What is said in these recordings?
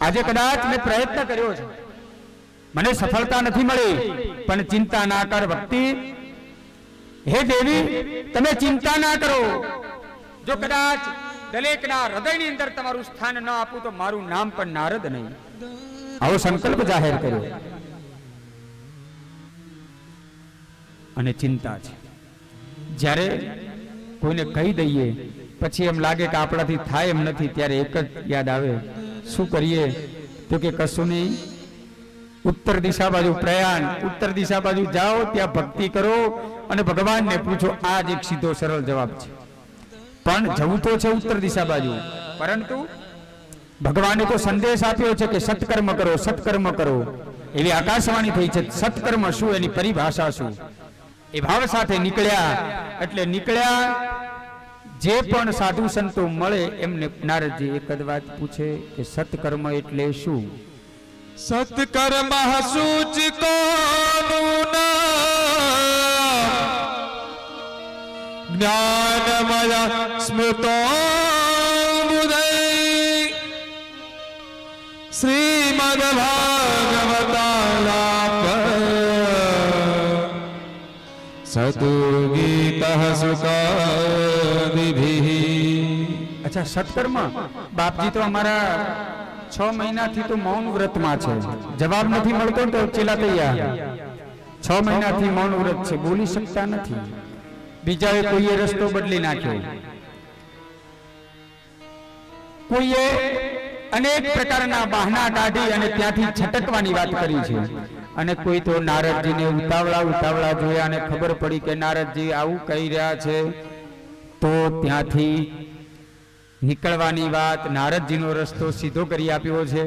આજે કદાચ મેં પ્રયત્ન કર્યો છે. મને સફળતા નથી મળી, પણ ચિંતા ના કર ભક્તિ. હે દેવી, તમે ચિંતા ના કરો. જો કદાચ દરેકના હૃદયની અંદર તમારું સ્થાન ન આપું, તો મારું નામ પણ નારદ નહીં. આવો સંકલ્પ જાહેર કર્યો. અને ચિંતા છે. જ્યારે કોઈને કહી દઈએ, પછી એમ લાગે કે આપણાથી થાય એમ નથી, ત્યારે એક જ યાદ આવે. શું કરીએ? તો કે કશું નહીં ઉત્તર દિશા બાજુ પ્રયાણ, ઉત્તર દિશા બાજુ જાઓ, ત્યાં ભક્તિ કરો અને ભગવાનને પૂછો આ જ એક સીધો સરળ જવાબ છે. પણ જવું તો છે ઉત્તર દિશા બાજુ. પરંતુ ભગવાને તો સંદેશ આપ્યો છે કે સત્કર્મ કરો સત્કર્મ કરો. એવી આકાશવાણી થઈ છે, સત્કર્મ શું, એની પરિભાષા શું? એ ભાવ સાથે નીકળ્યા, એટલે નીકળ્યા જે પણ સાધુ સંતો મળે, એમને નારદજી એક જ વાત પૂછે કે, સત્કર્મ એટલે શું? સત્કર્મ સૂચ જ્ઞાનમય સ્મૃતો શ્રીમદ ભાગવતાલાપ સદુગીત સુકાદિભિ અચ્છા, સત્કર્મ? બાપજી તો અમારા છ મહિનાથી તો મૌન વ્રતમાં છે. જવાબ નથી મળતો તો ચેલા તૈયાર. છ મહિનાથી મૌન વ્રત છે. બોલી શકતા નથી. બીજાએ કોઈએ રસ્તો બદલી નાખ્યો? કોઈએ અનેક પ્રકારના બહાના કાઢી અને ત્યાંથી છટકવાની વાત કરી છે. અને કોઈ તો નારદજીને ઉતાવળા ઉતાવળા જોયા અને ખબર પડી કે નારદજી આવું કહી રહ્યા છે. તો ત્યાંથી નીકળવાની વાત નારદજીનો રસ્તો સીધો કરી આપ્યો છે.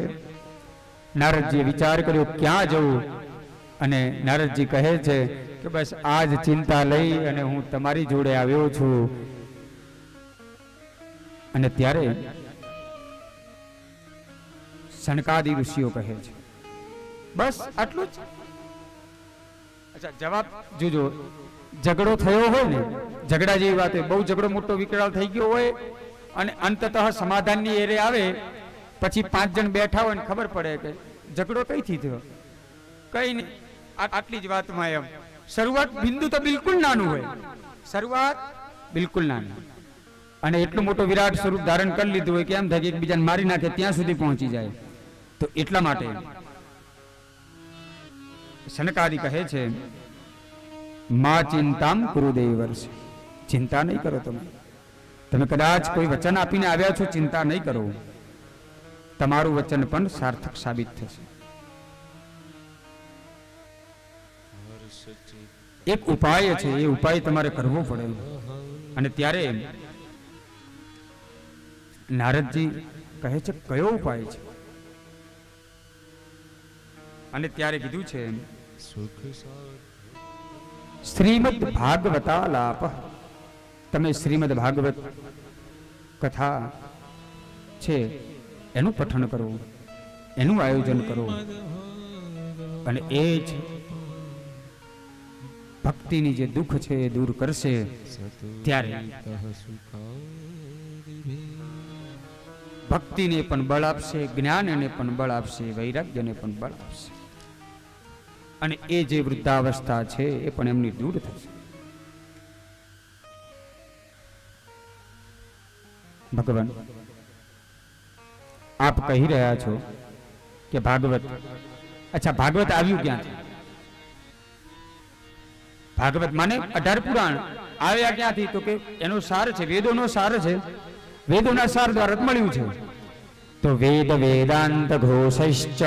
નારદજીએ વિચાર કર્યો, ક્યાં જવું? અને નારદજી કહે છે કે, બસ આ જ ચિંતા લઈ અને હું તમારી જોડે આવ્યો છું. અને ત્યારે શણકાદી ઋષિઓ કહે છે, બસ આટલું જ. અચ્છા, જવાબ જોજો. ઝઘડો થયો હોય ને, ઝઘડા જેવી વાત, બહુ ઝઘડો મોટો વિકરાળ થઈ ગયો હોય અને અંતતઃ સમાધાનની એરે આવે, પછી પાંચ જણ બેઠા હોય ને ખબર પડે કે ઝઘડો કઈથી થયો? કઈ નહીં. આટલી જ વાતમાં એમ. શરૂઆત બિંદુ તો બિલકુલ નાનું હોય. શરૂઆત બિલકુલ નાનું. અને એટલું મોટો વિરાટ સ્વરૂપ ધારણ કરી લીધું હોય કે એમ થાય કે એકબીજાને મારી નાખે ત્યાં સુધી પહોંચી જાય. તો એટલા માટે સનકાદી કહે છે, મા ચિંતામ કુરુદેવ વર્ષ ચિંતા નહીં કરો તમે. તમે કદાચ કોઈ વચન આપીને આવ્યા છો, ચિંતા નહીં કરો. તમારું વચન પણ સાર્થક સાબિત થશે. એક ઉપાય છે, એ ઉપાય તમારે કરવો પડે. અને ત્યારે નારદજી કહે છે, કયો ઉપાય છે? અને ત્યારે કીધું છે શ્રીમદ ભાગવતા લાપ તમે શ્રીમદ ભાગવત કથા છે, એનું પઠન કરો, એનું આયોજન કરો. અને એ જ ભક્તિની જે દુઃખ છે એ દૂર કરશે ત્યારે ભક્તિને પણ બળ આપશે, જ્ઞાનને પણ બળ આપશે, વૈરાગ્યને પણ બળ આપશે. અને એ જે વૃદ્ધાવસ્થા છે એ પણ એમની દૂર થશે. ભગવાન, આપ કહી રહ્યા છો કે ભાગવત, અચ્છા, ભાગવત આવ્યું ક્યાંથી? ભાગવત માને અઢાર પુરાણ આવ્યા ક્યાંથી? તો કે એનો સાર છે, વેદોનો સાર છે, વેદોના સાર દ્વારા મળ્યું છે. તો વેદ વેદાંત ઘોષશ્ચ.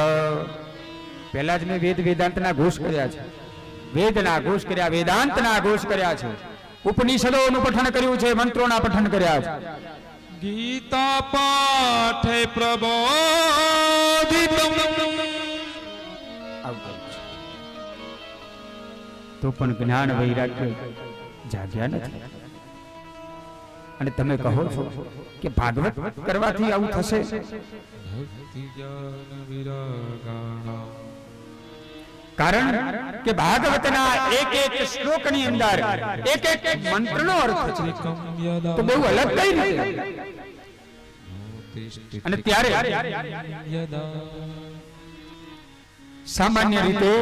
પહેલા જ મેં વેદ વેદાંતના ઘોષ કર્યા છે. વેદના ઘોષ કર્યા, વેદાંતના ઘોષ કર્યા છે. ઉપનિષદોનું પઠન કર્યું છે, મંત્રોના પઠન કર્યા છે. ગીતા પાઠે તો પણ જ્ઞાન વૈરાગ્ય જાગ્યા નથી. અને તમે કહો છો કે ભાગવત કરવાથી આવું થશે? ભક્તિ જ્ઞાન વિરાગાણા કારણ કે ભાગવતના એક એક શ્લોકની અંદર એક એક મંત્રનો અર્થ છે. તો બહુ અલગ કઈ રીતે અને ત્યારે સામાન્ય રીતે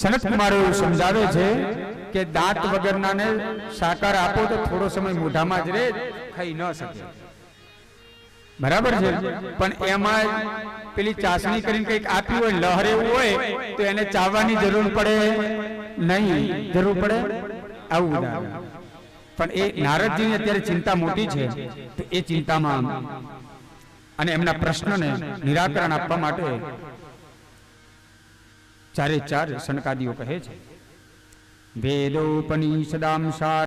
સનત કુમાર એવું સમજાવે છે કે દાંત વગરનાને સાકાર આપો તો થોડો સમય મોઢામાં જ રહે, ખાઈ ન શકે. બરાબર છે? પણ એમાં પેલી ચાસણી કરીને કંઈક આપી હોય લહર એવું હોય તો એને ચાવવાની જરૂર પડે નહીં. જરૂર પડે? આવું પણ એ નારદજીની અત્યારે ચિંતા મોટી છે. તો એ ચિંતામાં અને એમના પ્રશ્નને નિરાકરણ આપવા માટે ચારે ચાર સનકાદીઓ કહે છે. વેદોપનિષદામ સાર